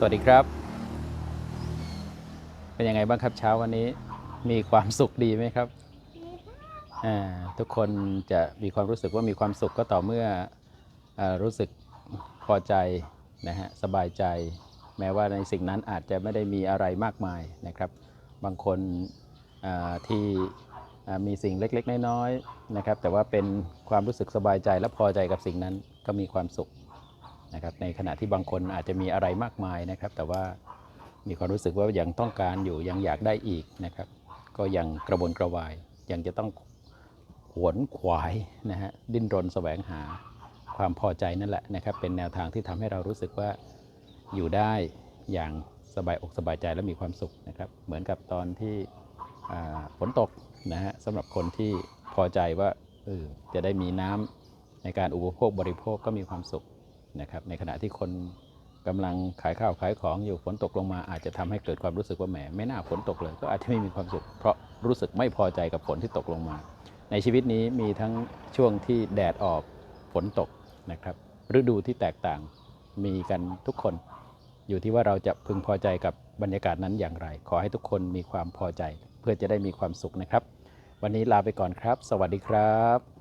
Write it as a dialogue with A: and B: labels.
A: สวัสดีครับ เป็นยังไงบ้างครับเช้าวันนี้มีความสุขดีไหมครับอ่าทุกคนจะมีความรู้สึกว่ามีความสุขก็ต่อเมื่ออารู้สึกพอใจนะฮะสบายใจ แม้ว่าในสิ่งนั้นอาจจะไม่ได้มีอะไรมากมายนะครับ บางคนอ่าที่อ่ามีสิ่งเล็ก ๆ น้อยๆนะครับ แต่ว่าเป็นความรู้สึกสบายใจและพอใจกับสิ่งนั้นก็มีความสุข นะครับในขณะที่บางคนอาจจะมีอะไรมากมายนะครับ แต่ว่ามีความรู้สึกว่ายังต้องการอยู่ยังอยากได้อีกนะครับ ก็ยังกระวนกระวายยังจะต้องขวนขวายนะฮะดิ้นรนแสวงหาความพอใจนั่นแหละนะครับ เป็นแนวทางที่ทำให้เรารู้สึกว่าอยู่ได้อย่างสบายอกสบายใจและมีความสุขนะครับ เหมือนกับตอนที่ฝนตกนะฮะสำหรับคนที่พอใจว่าออจะได้มีน้ำในการอุปโภคบริโภคก็มีความสุข นะครับในขณะที่คนกำลังขายข้าวขายของอยู่ฝนตกลงมาอาจจะทำให้เกิดความรู้สึกว่าแหมไม่น่าฝนตกเลย ก็อาจจะไม่มีความสุขเพราะรู้สึกไม่พอใจกับฝนที่ตกลงมา ในชีวิตนี้มีทั้งช่วงที่แดดออกฝนตกนะครับฤดูที่แตกต่างมีกันทุกคน อยู่ที่ว่าเราจะพึงพอใจกับบรรยากาศนั้นอย่างไร ขอให้ทุกคนมีความพอใจ เพื่อจะได้มีความสุขนะครับ วันนี้ลาไปก่อนครับ สวัสดีครับ